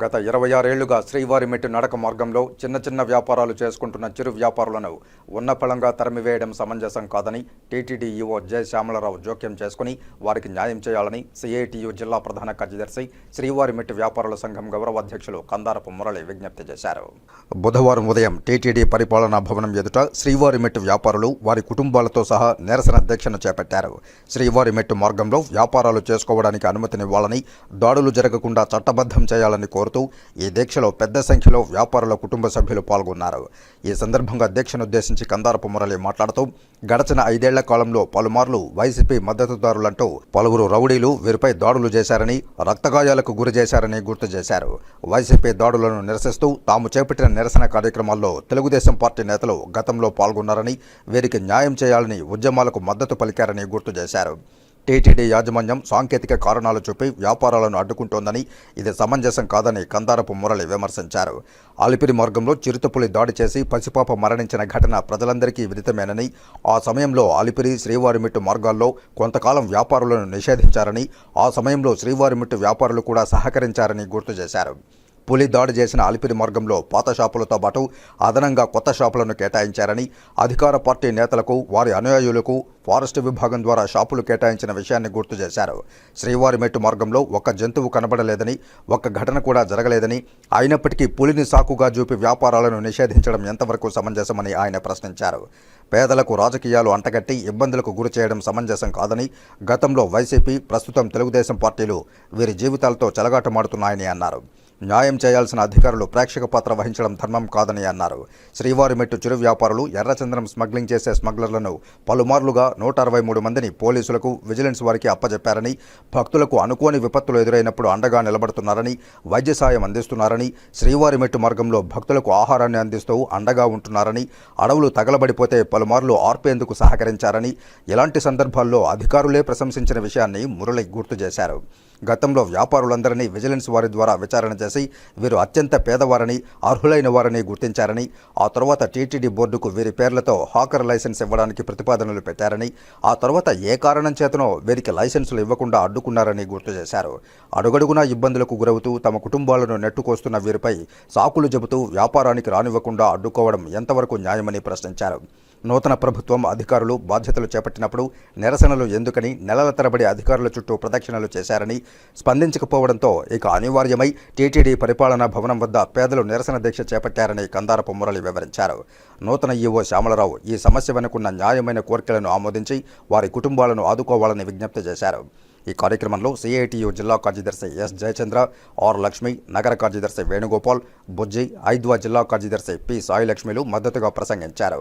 గత ఇరవై ఆరేళ్ళుగా శ్రీవారిమెట్టు నడక మార్గంలో చిన్న చిన్న వ్యాపారాలు చేసుకుంటున్న చిరు వ్యాపారులను ఉన్నపళంగా తరిమివేయడం సమంజసం కాదని టీటీడీ ఈవో జె శ్యామలరావు జోక్యం చేసుకుని వారికి న్యాయం చేయాలని సిఐటియు జిల్లా ప్రధాన కార్యదర్శి శ్రీవారిమెట్టు వ్యాపారుల సంఘం గౌరవ అధ్యక్షులు కందారపు మురళి విజ్ఞప్తి చేశారు. బుధవారం ఉదయం టీటీడీ పరిపాలనా భవనం ఎదుట శ్రీవారిమెట్టు వ్యాపారులు వారి కుటుంబాలతో సహా నిరసన దీక్షను చేపట్టారు. శ్రీవారిమెట్టు మార్గంలో వ్యాపారాలు చేసుకోవడానికి అనుమతినివ్వాలని దాడులు జరగకుండా చట్టబద్ధం చేయాలని కోరుతూ ఈ దీక్షలో పెద్ద సంఖ్యలో వ్యాపారుల కుటుంబ సభ్యులు పాల్గొన్నారు. ఈ సందర్భంగా దీక్షను ఉద్దేశించి కందారపు మురళి మాట్లాడుతూ గడచిన ఐదేళ్ళ కాలంలో పలుమార్లు వైసీపీ మద్దతుదారులంటూ పలువురు రౌడీలు వీరిపై దాడులు చేశారని రక్తగాయాలకు గురి చేశారని గుర్తు చేశారు. వైసీపీ దాడులను నిరసిస్తూ తాము చేపట్టిన నిరసన కార్యక్రమాల్లో తెలుగుదేశం పార్టీ నేతలు గతంలో పాల్గొన్నారని వీరికి న్యాయం చేయాలని ఉద్యమాలకు మద్దతు పలికారని గుర్తు చేశారు. టీటీడీ యాజమాన్యం సాంకేతిక కారణాలు చూపి వ్యాపారాలను అడ్డుకుంటోందని ఇది సమంజసం కాదని కందారపు మురళి విమర్శించారు. అలిపిరి మార్గంలో చిరుతపులి దాడి చేసి పసిపాప మరణించిన ఘటన ప్రజలందరికీ విదితమేనని ఆ సమయంలో అలిపిరి శ్రీవారిమిట్టు మార్గాల్లో కొంతకాలం వ్యాపారులను నిషేధించారని ఆ సమయంలో శ్రీవారిమిట్టు వ్యాపారులు కూడా సహకరించారని గుర్తు చేశారు. పులి దాడి చేసిన అలిపిరి మార్గంలో పాత షాపులతో పాటు అదనంగా కొత్త షాపులను కేటాయించారని అధికార పార్టీ నేతలకు వారి అనుయాయులకు ఫారెస్ట్ విభాగం ద్వారా షాపులు కేటాయించిన విషయాన్ని గుర్తు చేశారు. శ్రీవారిమెట్టు మార్గంలో ఒక్క జంతువు కనబడలేదని ఒక్క ఘటన కూడా జరగలేదని అయినప్పటికీ పులిని సాకుగా చూపి వ్యాపారాలను నిషేధించడం ఎంతవరకు సమంజసమని ఆయన ప్రశ్నించారు. పేదలకు రాజకీయాలు అంటగట్టి ఇబ్బందులకు గురి చేయడం సమంజసం కాదని గతంలో వైసీపీ ప్రస్తుతం తెలుగుదేశం పార్టీలు వీరి జీవితాలతో చెలగాటమాడుతున్నాయని అన్నారు. న్యాయం చేయాల్సిన అధికారులు ప్రేక్షక పాత్ర వహించడం ధర్మం కాదని అన్నారు. శ్రీవారిమెట్టు చిరు వ్యాపారులు ఎర్రచంద్రం స్మగ్లింగ్ చేసే స్మగ్లర్లను పలుమార్లుగా నూట అరవై మూడు మందిని పోలీసులకు విజిలెన్స్ వారికి అప్పజెప్పారని భక్తులకు అనుకోని విపత్తులు ఎదురైనప్పుడు అండగా నిలబడుతున్నారని వైద్య సాయం అందిస్తున్నారని శ్రీవారిమెట్టు మార్గంలో భక్తులకు ఆహారాన్ని అందిస్తూ అండగా ఉంటున్నారని అడవులు తగలబడిపోతే పలుమార్లు ఆర్పేందుకు సహకరించారని ఇలాంటి సందర్భాల్లో అధికారులే ప్రశంసించిన విషయాన్ని మురళి గుర్తు చేశారు. గతంలో వ్యాపారులందరినీ విజిలెన్స్ వారి ద్వారా విచారణ చేసి వీరు అత్యంత పేదవారని అర్హులైన వారని గుర్తించారని ఆ తర్వాత టీటీడీ బోర్డుకు వీరి పేర్లతో హాకర్ లైసెన్స్ ఇవ్వడానికి ప్రతిపాదనలు పెట్టారని ఆ తర్వాత ఏ కారణం చేతనో వీరికి లైసెన్సులు ఇవ్వకుండా అడ్డుకున్నారని గుర్తు చేశారు. అడుగడుగునా ఇబ్బందులకు గురవుతూ తమ కుటుంబాలను నెట్టుకొస్తున్న వీరిపై సాకులు చెబుతూ వ్యాపారానికి రానివ్వకుండా అడ్డుకోవడం ఎంతవరకు న్యాయమని ప్రశ్నించారు. నూతన ప్రభుత్వం అధికారులు బాధ్యతలు చేపట్టినప్పుడు నిరసనలు ఎందుకని నెలల తరబడి అధికారుల చుట్టూ ప్రదక్షిణలు చేశారని స్పందించకపోవడంతో ఇక అనివార్యమై టీటీడీ పరిపాలనా భవనం వద్ద పేదలు నిరసన దీక్ష చేపట్టారని కందారపు మురళి వివరించారు. నూతన ఈవో శ్యామలరావు ఈ సమస్య వెనుకున్న న్యాయమైన కోరికలను ఆమోదించి వారి కుటుంబాలను ఆదుకోవాలని విజ్ఞప్తి చేశారు. ఈ కార్యక్రమంలో సిఐటియు జిల్లా కార్యదర్శి ఎస్ జయచంద్ర ఆర్ లక్ష్మి నగర కార్యదర్శి వేణుగోపాల్ బుజ్జి ఐద్వా జిల్లా కార్యదర్శి పి సాయిలక్ష్మిలు మద్దతుగా ప్రసంగించారు.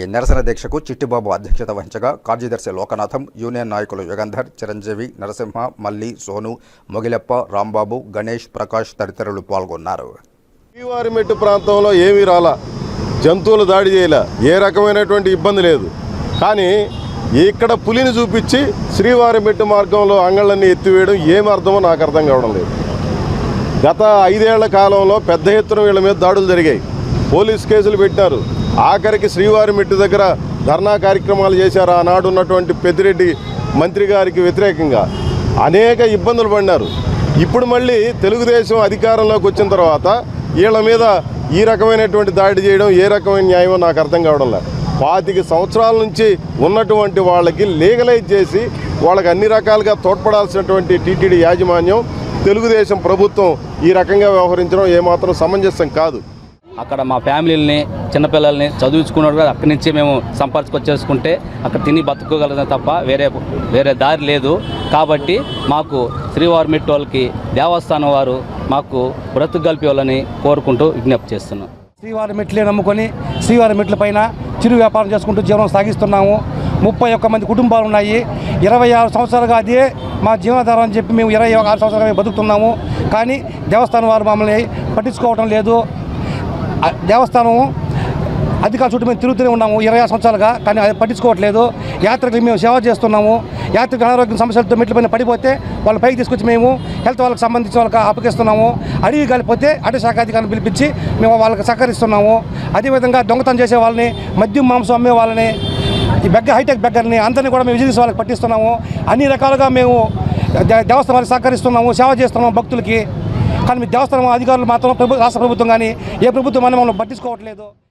ఈ నిరసన దీక్షకు చిట్టిబాబు అధ్యక్షత వహించగా కార్యదర్శి లోకనాథం యూనియన్ నాయకులు యుగంధర్ చిరంజీవి నరసింహ మల్లి సోను మొగిలెప్ప రాంబాబు గణేష్ ప్రకాష్ తదితరులు పాల్గొన్నారు. శ్రీవారిమెట్టు ప్రాంతంలో ఏమీ రాలా. జంతువులు దాడి చేయలే. ఏ రకమైనటువంటి ఇబ్బంది లేదు. కానీ ఇక్కడ పులిని చూపించి శ్రీవారిమెట్టు మార్గంలో అంగళ్ళన్ని ఎత్తివేయడం ఏం అర్థమో నాకు అర్థం కావడం లేదు. గత ఐదేళ్ళ కాలంలో పెద్ద ఎత్తున వీళ్ళ మీద దాడులు జరిగాయి. పోలీస్ కేసులు పెట్టారు ఆఖరికి శ్రీవారిమెట్టు దగ్గర ధర్నా కార్యక్రమాలు చేశారు. ఆనాడు ఉన్నటువంటి పెద్దిరెడ్డి మంత్రి గారికి వ్యతిరేకంగా అనేక ఇబ్బందులు పడినారు. ఇప్పుడు మళ్ళీ తెలుగుదేశం అధికారంలోకి వచ్చిన తర్వాత వీళ్ళ మీద ఈ రకమైనటువంటి దాడి చేయడం ఏ రకమైన న్యాయమో నాకు అర్థం కావడం లేదు. పాతిక సంవత్సరాల నుంచి ఉన్నటువంటి వాళ్ళకి లీగలైజ్ చేసి వాళ్ళకి అన్ని రకాలుగా తోడ్పడాల్సినటువంటి టీటీడీ యాజమాన్యం తెలుగుదేశం ప్రభుత్వం ఈ రకంగా వ్యవహరించడం ఏమాత్రం సమంజసం కాదు. అక్కడ మా ఫ్యామిలీని చిన్నపిల్లల్ని చదివించుకున్నాడు కదా అక్కడి నుంచి మేము సంపర్కొచ్చేసుకుంటే అక్కడ తిని బతుకోగలదే తప్ప వేరే వేరే దారి లేదు. కాబట్టి మాకు శ్రీవారి మిట్టోళ్ళకి దేవస్థానం వారు మాకు బ్రతుకు గల్పేవాళ్ళని కోరుకుంటూ విజ్ఞప్తి చేస్తున్నాం. శ్రీవారి మెట్లే నమ్ముకొని శ్రీవారి మెట్ల పైన చిరు వ్యాపారం చేసుకుంటూ జీవనం సాగిస్తున్నాము. ముప్పై ఒక్క మంది కుటుంబాలు ఉన్నాయి. ఇరవై ఆరు సంవత్సరాలుగా అదే మా జీవనాధారం అని చెప్పి మేము ఇరవై ఆరు సంవత్సరాలుగా బతుకుతున్నాము. కానీ దేవస్థానం వారు మమ్మల్ని పట్టించుకోవటం లేదు. దేవస్థానం అధికారుల చుట్టూ మేము తిరుగుతూనే ఉన్నాము. ఇరవై ఆరు సంవత్సరాలుగా కానీ అది పట్టించుకోవట్లేదు. యాత్రికులు మేము సేవ చేస్తున్నాము. యాత్రికులు అనారోగ్యం సమస్యలతో మెట్ల పైన పడిపోతే వాళ్ళ పైకి తీసుకొచ్చి మేము హెల్త్ వాళ్ళకి సంబంధించిన వాళ్ళకి అప్పగిస్తున్నాము. అడవి కాలిపోతే అటవీ శాఖ అధికారులు పిలిపించి మేము వాళ్ళకి సహకరిస్తున్నాము. అదేవిధంగా దొంగతనం చేసే వాళ్ళని మద్యం మాంసం అమ్మే వాళ్ళని ఈ బెగ్గ హైటెక్ బెగ్గర్ని అందరినీ కూడా మేము విజిలెన్స్ వాళ్ళకి పట్టిస్తున్నాము. అన్ని రకాలుగా మేము దే- దేవస్థానానికి సహకరిస్తున్నాము సేవ చేస్తున్నాము భక్తులకి. కానీ మీ దేవస్థానం అధికారులు మాత్రం ప్రభు రాష్ట్ర ప్రభుత్వం కానీ ఏ ప్రభుత్వం అని పట్టించుకోవట్లేదు.